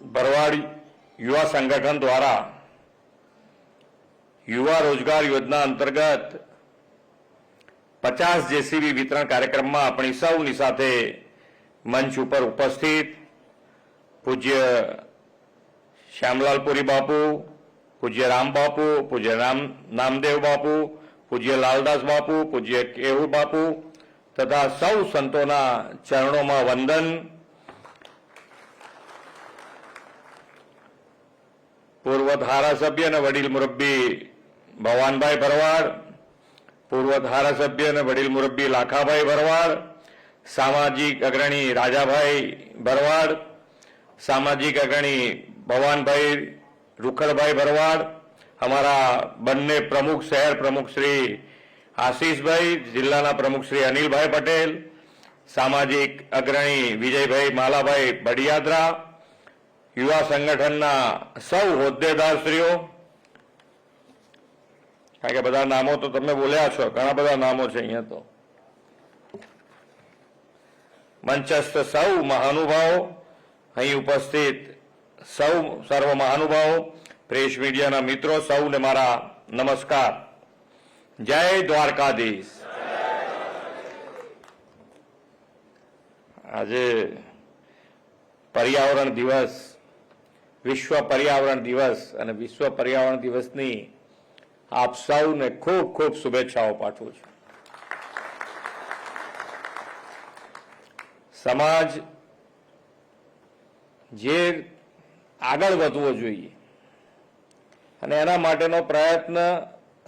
ભરવાડ યુવા સંગઠન દ્વારા યુવા રોજગાર યોજના અંતર્ગત પચાસ જેસીબી વિતરણ કાર્યક્રમમાં આપણી સૌની સાથે મંચ ઉપર ઉપસ્થિત પૂજ્ય શ્યામલાલપુરી બાપુ, પૂજ્ય રામ બાપુ, પૂજ્ય રામ નામદેવ બાપુ, પૂજ્ય લાલદાસ બાપુ, પૂજ્ય કેહુ બાપુ તથા સૌ સંતોના ચરણોમાં વંદન પૂર્વ ધારાસભ્ય અને વડીલ મુરબ્બી ભવાનભાઈ ભરવાડ પૂર્વ ધારાસભ્ય અને વડીલ મુરબ્બી લાખાભાઈ ભરવાડ, સામાજિક અગ્રણી રાજાભાઈ ભરવાડ, સામાજિક અગ્રણી ભવાનભાઈ રૂખડભાઈ ભરવાડ, અમારા બંને પ્રમુખ, શહેર પ્રમુખ શ્રી આશીષભાઈ, જિલ્લાના પ્રમુખ શ્રી અનિલભાઈ પટેલ, સામાજિક અગ્રણી વિજયભાઈ માલાભાઈ બડિયાદરા યુવા સંગઠનના સૌ હોદ્દેદારશ્રીઓ, કારણ કે બધા નામો તો તમે બોલ્યા છો, ઘણા બધા નામો છે અહીંયા તો. મંચસ્થ સૌ મહાનુભાવો, અહીં ઉપસ્થિત સૌ સર્વ મહાનુભાવો, પ્રેસ મીડિયાના મિત્રો સૌને મારા નમસ્કાર. જય દ્વારકાધીશ. આજે પર્યાવરણ દિવસ વિશ્વ પર્યાવરણ દિવસ અને વિશ્વ પર્યાવરણ દિવસની આપ સૌને ખૂબ ખૂબ શુભેચ્છાઓ પાઠવું છું. સમાજ જે આગળ વધવો જોઈએ અને એના માટેનો પ્રયત્ન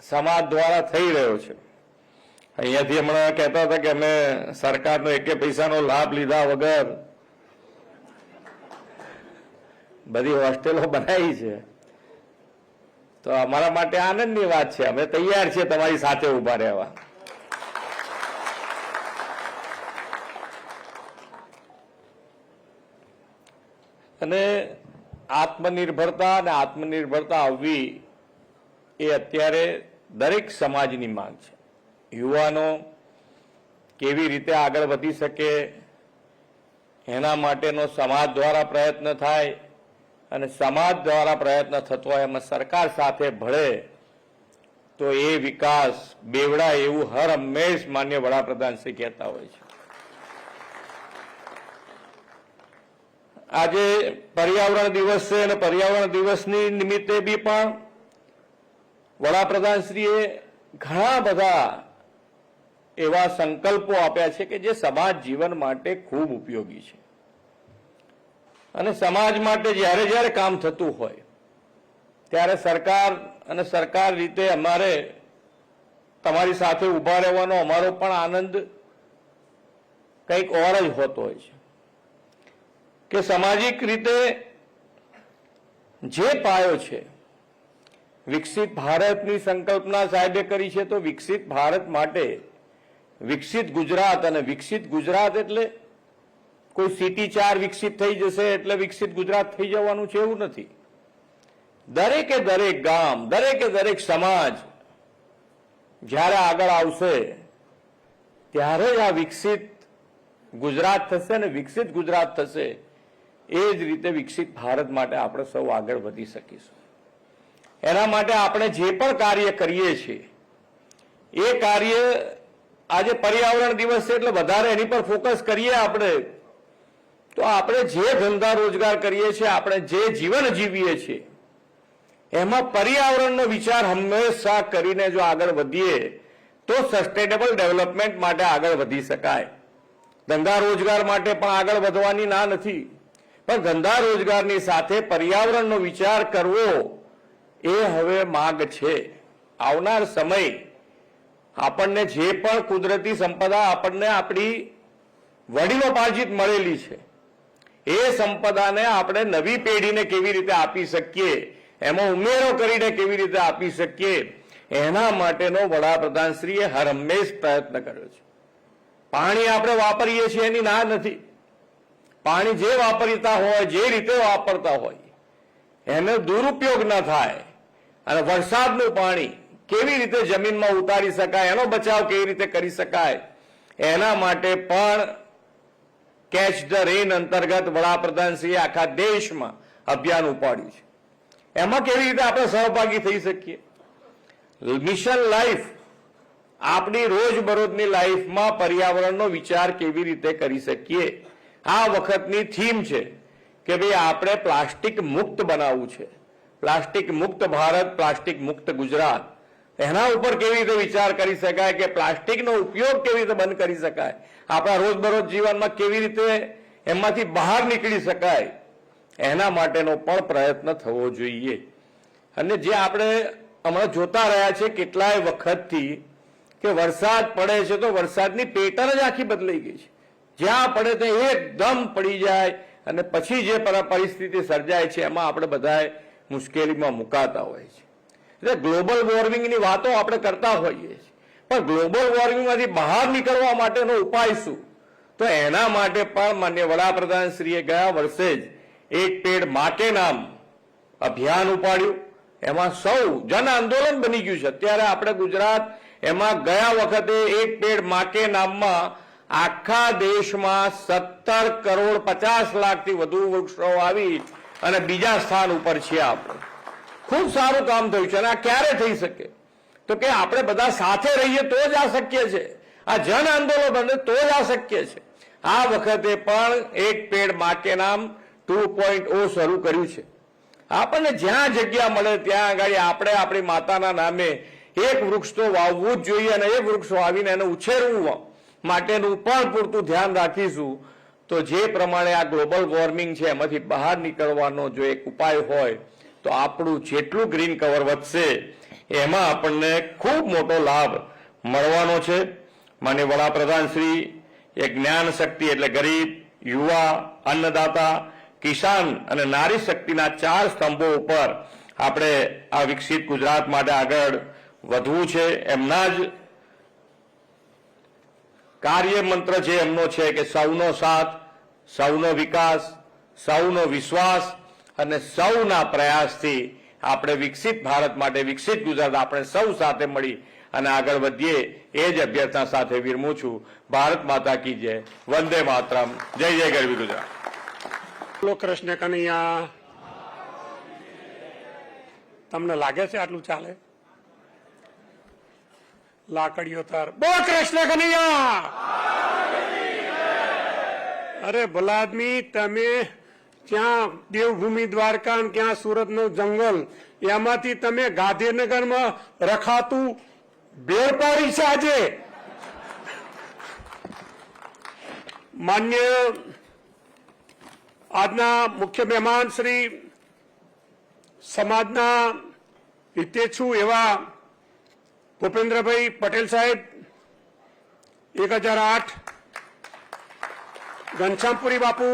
સમાજ દ્વારા થઈ રહ્યો છે. અહીંયાથી હમણાં કહેતા હતા કે અમે સરકારનો એકે પૈસાનો લાભ લીધા વગર બધી હોસ્ટેલો બનાવી છે. તો અમારા માટે આનંદની વાત છે. અમે તૈયાર છીએ તમારી સાથે ઊભા રહેવા. અને આત્મનિર્ભરતા અને આત્મનિર્ભરતા આવવી એ અત્યારે દરેક સમાજની માંગ છે. યુવાનો કેવી રીતે આગળ વધી શકે, એના માટેનો સમાજ દ્વારા પ્રયત્ન થાય અને સમાજ દ્વારા પ્રયત્ન થતો હોય, એમાં સરકાર સાથે ભળે, તો એ વિકાસ બેવડા એવું હર હંમેશ માન્ય વડાપ્રધાન શ્રી કહેતા હોય છે. આજે પર્યાવરણ દિવસ છે અને પર્યાવરણ દિવસની નિમિત્તે બી પણ વડાપ્રધાનશ્રીએ ઘણા બધા એવા સંકલ્પો આપ્યા છે કે જે સમાજ જીવન માટે ખૂબ ઉપયોગી છે. અને સમાજ માટે જ્યારે જ્યારે કામ થતું હોય, ત્યારે સરકાર અને સરકાર રીતે અમારે તમારી સાથે ઊભા રહેવાનો અમારો પણ આનંદ કંઈક ઓર જ હોતો હોય છે. કે સામાજિક રીતે જે પાયો છે, વિકસિત ભારતની સંકલ્પના સાહેબે કરી છે, તો વિકસિત ભારત માટે વિકસિત ગુજરાત અને વિકસિત ગુજરાત એટલે કોઈ સિટી ચાર વિકસિત થઈ જશે એટલે વિકસિત ગુજરાત થઈ જવાનું છે એવું નથી. દરેકે દરેક ગામ, દરેકે દરેક સમાજ જ્યારે આગળ આવશે, ત્યારે જ આ વિકસિત ગુજરાત થશે અને વિકસિત ગુજરાત થશે, એ જ રીતે વિકસિત ભારત માટે આપણે સૌ આગળ વધી શકીશું. એના માટે આપણે જે પણ કાર્ય કરીએ છીએ, એ કાર્ય આજે પર્યાવરણ દિવસ છે એટલે વધારે એની પર ફોકસ કરીએ આપણે. તો આપણે જે ધંધા રોજગાર કરીએ છીએ, આપણે જે જીવન જીવીએ છીએ, એમાં પર્યાવરણનો વિચાર હંમેશા કરીને જો આગળ વધીએ, તો સસ્ટેનેબલ ડેવલપમેન્ટ માટે આગળ વધી શકાય. ધંધા રોજગાર માટે પણ આગળ વધવાની ના નથી, પણ ધંધા રોજગારની સાથે પર્યાવરણનો વિચાર કરવો એ હવે માગ છે. આવનાર સમય આપણને જે પણ કુદરતી સંપદા આપણને આપણી વડીલોપાર્જિત મળેલી છે એ સંપદાને આપણે નવી પેઢીને કેવી રીતે આપી શકીએ, એમાં ઉમેરો કરીને કેવી રીતે આપી શકીએ, એના માટેનો વડાપ્રધાનશ્રીએ હર હંમેશ પ્રયત્ન કર્યો છે. પાણી આપણે વાપરીએ છીએ એની ના નથી. પાણી જે વાપરતા હોય, જે રીતે વાપરતા હોય, એનો દુરુપયોગ ન થાય. અને વરસાદનું પાણી કેવી રીતે જમીનમાં ઉતારી શકાય, એનો બચાવ કેવી રીતે કરી શકાય, એના માટે પણ કેચ ધ રેન અંતર્ગત વડાપ્રધાનશ્રીએ આખા દેશમાં અભિયાન ઉપાડ્યું છે. એમાં કેવી રીતે આપણે સહભાગી થઈ શકીએ? મિશન લાઈફ, આપણી રોજબરોજની લાઈફમાં પર્યાવરણનો વિચાર કેવી રીતે કરી શકીએ? આ વખતની થીમ છે કે ભાઈ આપણે પ્લાસ્ટિક મુક્ત બનાવવું છે. પ્લાસ્ટિક મુક્ત ભારત, પ્લાસ્ટિક મુક્ત ગુજરાત. એના ઉપર કેવી રીતે વિચાર કરી શકાય કે પ્લાસ્ટિકનો ઉપયોગ કેવી રીતે બંધ કરી શકાય? આપણા રોજબરોજ જીવનમાં કેવી રીતે એમાંથી બહાર નીકળી શકાય, એના માટેનો પણ પ્રયત્ન થવો જોઈએ. અને જે આપણે હમણાં જોતા રહ્યા છે કેટલાય વખતથી કે વરસાદ પડે છે તો વરસાદની પેટર્ન જ આખી બદલાઈ ગઈ છે. જ્યાં પડે ત્યાં એકદમ પડી જાય અને પછી જે પરિસ્થિતિ સર્જાય છે એમાં આપણે બધાય મુશ્કેલીમાં મુકાતા હોય છે. એટલે ગ્લોબલ વોર્મિંગની વાતો આપણે કરતા હોઈએ. પણ ગ્લોબલ વોર્મિંગમાંથી બહાર નીકળવા માટેનો ઉપાય શું? તો એના માટે પણ માન્ય વડાપ્રધાન શ્રીએ ગયા વર્ષે જ એક પેડ માટે નામ અભિયાન ઉપાડ્યું. એમાં સૌ જન આંદોલન બની ગયું છે. અત્યારે આપણે ગુજરાત એમાં ગયા વખતે એક પેડ માટે નામમાં આખા દેશમાં સત્તર કરોડ પચાસ લાખથી વધુ વૃક્ષો આવી અને બીજા સ્થાન ઉપર છીએ આપણે. ખૂબ સારું કામ થયું છે અને આ ક્યારે થઈ શકે? તો કે આપણે બધા સાથે રહીએ તો જ આ શક્ય છે. આ જન આંદોલન બને તો જ આ શક્ય છે. આ વખતે પણ એક પેડ માટે નામ ટુ પોઈન્ટ ઓ શરૂ કર્યું છે. આપણને જ્યાં જગ્યા મળે ત્યાં આગળ આપણે આપણી માતાના નામે એક વૃક્ષ તો વાવવું જ જોઈએ અને એ વૃક્ષ વાવીને એને ઉછેરવું માટેનું પણ પૂરતું ધ્યાન રાખીશું. તો જે પ્રમાણે આ ગ્લોબલ વોર્મિંગ છે, એમાંથી બહાર નીકળવાનો જો એક ઉપાય હોય, તો આપણું જેટલું ગ્રીન કવર વધશે એમાં આપણને ખૂબ મોટો લાભ મળવાનો છે. માન્ય વડાપ્રધાન શ્રી એ જ્ઞાન શક્તિ એટલે ગરીબ, યુવા, અન્નદાતા, કિસાન અને નારી શક્તિના ચાર સ્તંભો ઉપર આપણે આ વિકસિત ગુજરાત માટે આગળ વધવું છે. એમના જ કાર્ય મંત્ર જે એમનો છે કે સૌનો સાથ, સૌનો વિકાસ, સૌનો વિશ્વાસ અને સૌના પ્રયાસથી આપણે વિકસિત ભારત માટે વિકસિત ગુજરાત આપણે સૌ સાથે મળી અને આગળ વધીએ એ જ અભ્યર્થના સાથે વિરમું છું. ભારત માતા કી જય. વંદે માતરમ. જય જય ગરવી ગુજરાત. કૃષ્ણ કનૈયા. તમને લાગે છે આટલું ચાલે? લાકડીઓ તાર. બોલો કૃષ્ણ કનૈયા! અરે ભલા આદમી, તમે ત્યાં દેવભૂમિ દ્વારકા ક્યાં સુરતનું જંગલ, એમાંથી તમે ગાંધીનગરમાં રખાતું ભેળ પાડી છે આજે. માન્ય આજના મુખ્ય મહેમાન શ્રી સમાજના હિતેચ્છુ એવા ભૂપેન્દ્રભાઈ પટેલ સાહેબ, એક હજાર આઠ, ઘનશ્યામપુરી બાપુ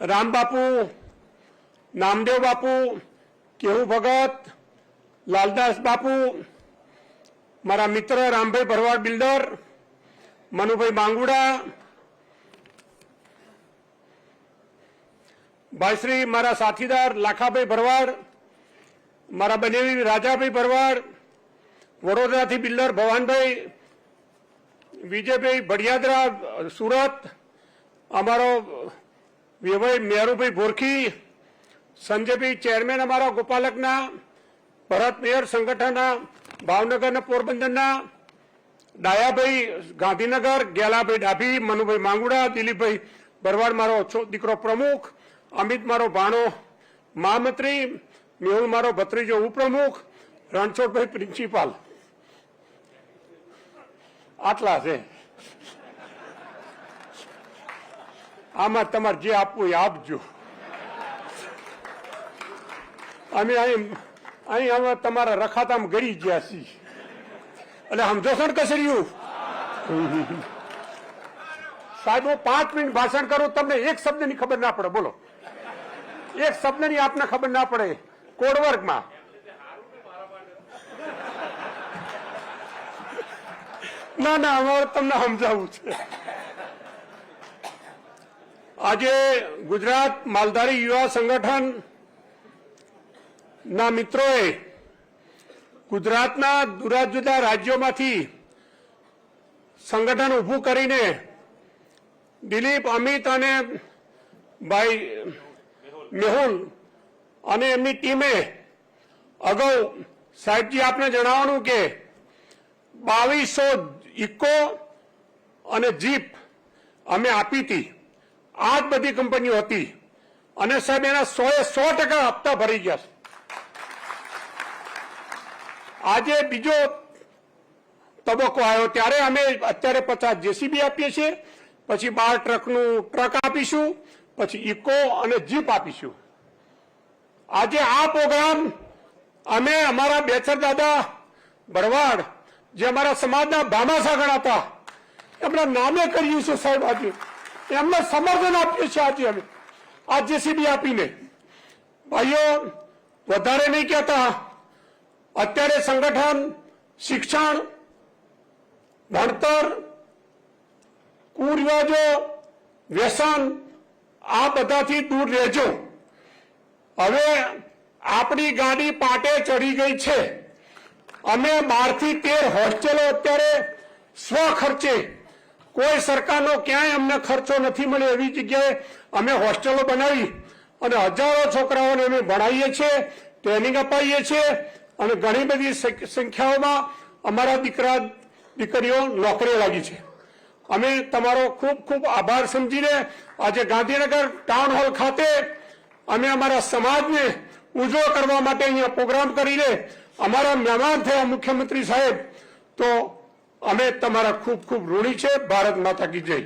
રામ બાપુ, નામદેવ બાપુ, કેહુ ભગત, લાલદાસ બાપુ, મારા મિત્ર રામભાઈ ભરવાડ બિલ્ડર, મનુભાઈ માંગુડા ભાઈશ્રી મારા સાથીદાર લાખાભાઈ ભરવાડ, મારા બનેવી રાજાભાઈ ભરવાડ, વડોદરાથી બિલ્ડર ભવાનભાઈ, વિજયભાઈ ભડિયાદરા, સુરત, અમારો વિભાઈ મેરુભાઈ ભોરખી, સંજયભાઈ ચેરમેન અમારા ગોપાલકના, ભરત મેયર સંગઠનના, ભાવનગરના પોરબંદરના, ડાયાભાઈ ગાંધીનગર, ગેલાભાઈ ડાભી, મનુભાઈ માંગુડા, દિલીપભાઈ ભરવાડ મારો દીકરો પ્રમુખ, અમિત મારો ભાણો, મહામંત્રી, મેહુલ મારો ભત્રીજો ઉપપ્રમુખ, રણછોડભાઈ પ્રિન્સિપાલ. આટલા છે. આમાં તમારે જે આપવું એ આપજો. અમે અહીં અહીં અમે તમારા રખાતામાં ગરી ગયા છીએ. એટલે સમજો છો ને કસર્યું સાહેબ હું પાંચ મિનિટ ભાષણ કરું, તમને એક શબ્દની ખબર ના પડે. બોલો. એક શબ્દની આપને ખબર ના પડે. કોડમાં ના ના, અમારે તમને સમજાવવું છે. આજે ગુજરાત માલધારી યુવા સંગઠન ના મિત્રોએ ગુજરાતના જુદા જુદા રાજ્યોમાંથી સંગઠન ઊભું કરીને દિલીપ, અમિત અને ભાઈ મેહુલ અને એમની ટીમે અગાઉ સાહેબજી આપને જણાવવાનું કે બાવીસો ઇકો અને જીપ અમે આપી હતી. આ જ બધી કંપનીઓ હતી. અને સાહેબ, એના સો એ સો ટકા હપ્તા ભરી ગયા આજે બીજો તબક્કો આવ્યો. ત્યારે અમે અત્યારે પચાસ જેસીબી આપીએ છીએ, પછી બાર ટ્રકનું ટ્રક આપીશું, પછી ઇકો અને જીપ આપીશું. આજે આ પ્રોગ્રામ અમે અમારા બેચર દાદા ભરવાડ, જે અમારા સમાજના ભામાસા ગણાતા, એમના નામે કર્યું છે સાહેબ આજે. એમને સમર્થન આપીએ છીએ આજે અમે. આ જેસીબી આપીને. ભાઈઓ, વધારે નહીં કહેતા. અત્યારે સંગઠન, શિક્ષણ, ભણતર, કુરિવાજો, વ્યસન, આ બધાથી દૂર રહેજો. હવે આપણી ગાડી પાટે ચડી ગઈ છે. અમે બારથી તેર હોસ્ટેલો અત્યારે સ્વ ખર્ચે કોઈ સરકારનો ક્યાંય અમને ખર્ચો નથી મળ્યો એવી જગ્યાએ અમે હોસ્ટેલો બનાવી અને હજારો છોકરાઓને અમે ભણાવીએ છીએ, ટ્રેનિંગ અપાવીએ છીએ અને ઘણી બધી સંખ્યાઓમાં અમારા દીકરા, દીકરીઓ નોકરીઓ લાગી છે. અમે તમારો ખૂબ ખૂબ આભાર સમજીને આજે ગાંધીનગર ટાઉન હોલ ખાતે અમે અમારા સમાજને ઉજવો કરવા માટે અહીંયા પ્રોગ્રામ કરીને અમારા મહેમાન થયા મુખ્યમંત્રી સાહેબ. તો અમે તમારા ખૂબ ખૂબ ઋણી છે. ભારત માતા કી જય.